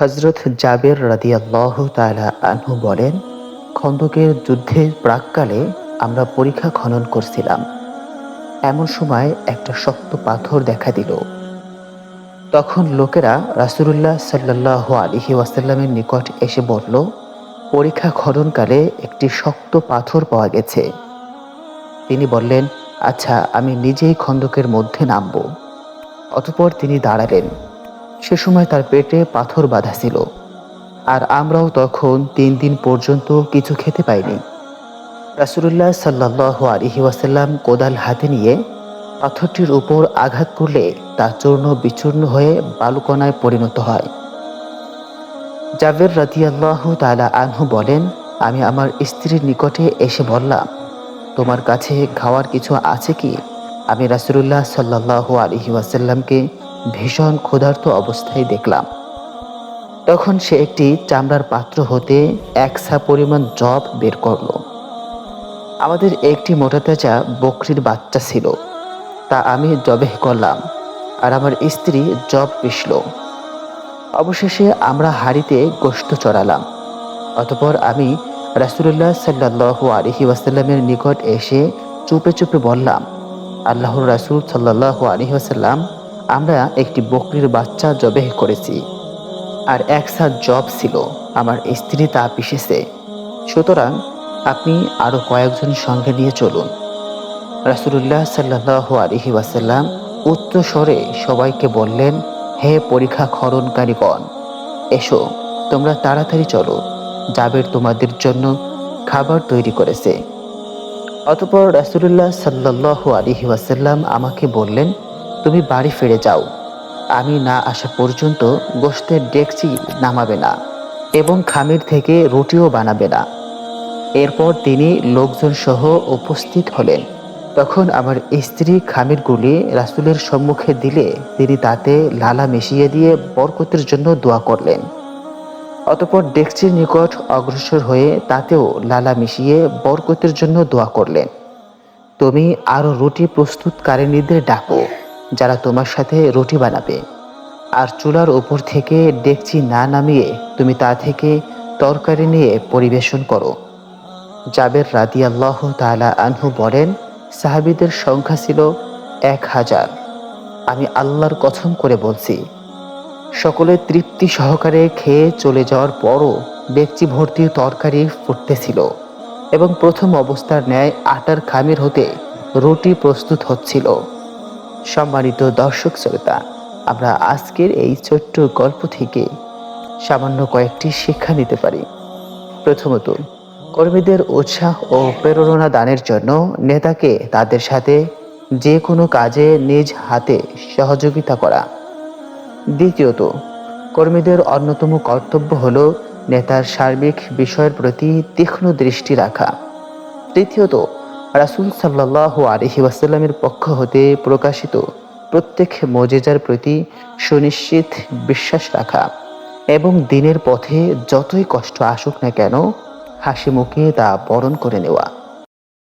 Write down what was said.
হজরত জাবের রাদিয়াল্লাহ তালা আনহু বলেন, খন্দকের যুদ্ধের প্রাককালে আমরা পরীক্ষা খনন করছিলাম। এমন সময় একটা শক্ত পাথর দেখা দিল। তখন লোকেরা রাসুলুল্লাহ সাল্লাহ আলিহি ওয়াসাল্লামের নিকট এসে বলল, পরীক্ষা খননকালে একটি শক্ত পাথর পাওয়া গেছে। তিনি বললেন আচ্ছা আমি নিজেই খন্দকের মধ্যে নামব। অতপর তিনি দাঁড়ালেন। সে সময় তার পেটে পাথর বাঁধা ছিল, আর আমরাও তখন তিন দিন পর্যন্ত কিছু খেতে পাইনি। রাসুলুল্লাহ সাল্লাহ আলহি ওয়াসাল্লাম কোদাল হাতে নিয়ে পাথরটির উপর আঘাত করলে তা চূর্ণ বিচূর্ণ হয়ে বালুকণায় পরিণত হয়। জাবের রাতিয়াল্লাহ তালা আনহু বলেন, আমি আমার স্ত্রীর নিকটে এসে বললাম, তোমার কাছে খাওয়ার কিছু আছে কি আমি রাসুলুল্লাহ সাল্লাহ আলহি ওয়াসাল্লামকে ভীষণ ক্ষুধার্ত অবস্থায় দেখলাম। তখন সে একটি চামড়ার পাত্র হতে একসা পরিমাণ জব বের করল। আমাদের একটি মোটা তেজা বকরির বাচ্চা ছিল। তা আমি জবেহ করলাম আর আমার স্ত্রী জব পিষল। অবশেষে আমরা হাড়িতে গোস্ত চড়ালাম। অতপর আমি রাসুলুল্লাহ সাল্লাহ আলহি ওয়াসাল্লামের নিকট এসে চুপে চুপে বললাম, আল্লাহর রাসুল সাল্লাহ আলহি ওয়াসাল্লাম আমরা একটি বকরির বাচ্চা জবেহ করেছি, আর এক সাত জব ছিল। আমার স্ত্রী তা পিষেছে। সুতরাং আপনি আরও কয়েকজন সঙ্গে নিয়ে চলুন। রাসুলুল্লাহ সাল্লাহ আলহি ওয়াসাল্লাম উচ্চ স্বরে সবাইকে বললেন, হে পরীক্ষা খরণকারীগণ এসো, তোমরা তাড়াতাড়ি চলো। জাবের তোমাদের জন্য খাবার তৈরি করেছে। অতপর রাসুলুল্লাহ সাল্লাহ আলহি ওয়াসাল্লাম আমাকে বললেন তুমি বাড়ি ফিরে যাও। আমি না আসা পর্যন্ত গোস্তের ডেকচি নামাবে না এবং খামির থেকে রুটিও বানাবে না। এরপর তিনি লোকজন সহ উপস্থিত হলেন। তখন আমার স্ত্রী খামিরগুলি রাসুলের সম্মুখে দিলে তিনি তাতে লালা মিশিয়ে দিয়ে বরকতের জন্য দোয়া করলেন। অতপর ডেকচির নিকট অগ্রসর হয়ে তাতেও লালা মিশিয়ে বরকতের জন্য দোয়া করলেন। তুমি আরও রুটি প্রস্তুতকারিণীদের ডাকো। যারা তোমার সাথে রুটি বানাবে। আর চুলার উপর থেকে ডেকচি না নামিয়ে তুমি তা থেকে তরকারি নিয়ে পরিবেশন করো। জাবের রাদি আল্লাহ তালা আনহু বলেন, সাহাবিদের সংখ্যা ছিল এক হাজার। আমি আল্লাহর কথম করে বলছি, সকলে তৃপ্তি সহকারে খেয়ে চলে যাওয়ার পরও ডেকচি ভর্তি তরকারি ফুটতেছিল এবং প্রথম অবস্থার ন্যায় আটার খামির হতে রুটি প্রস্তুত হচ্ছিল। সম্মানিত দর্শক শ্রোতা, আমরা আজকের এই ছোট্ট গল্প থেকে সামান্য কয়েকটি শিক্ষা নিতে পারি। প্রথমত, কর্মীদের উৎসাহ ও প্রেরণা দানের জন্য নেতাকে তাদের সাথে যে কোনো কাজে নিজ হাতে সহযোগিতা করা। দ্বিতীয়ত, কর্মীদের অন্যতম কর্তব্য হল নেতার সার্বিক বিষয়ের প্রতি তীক্ষ্ণ দৃষ্টি রাখা। তৃতীয়ত রাসুল সাল্লাহ আলহি ওয়াসাল্লামের পক্ষ হতে প্রকাশিত প্রত্যেক মজেজার প্রতি সুনিশ্চিত বিশ্বাস রাখা এবং দিনের পথে যতই কষ্ট আসুক না কেন হাসি মুখে তা বরণ করে নেওয়া।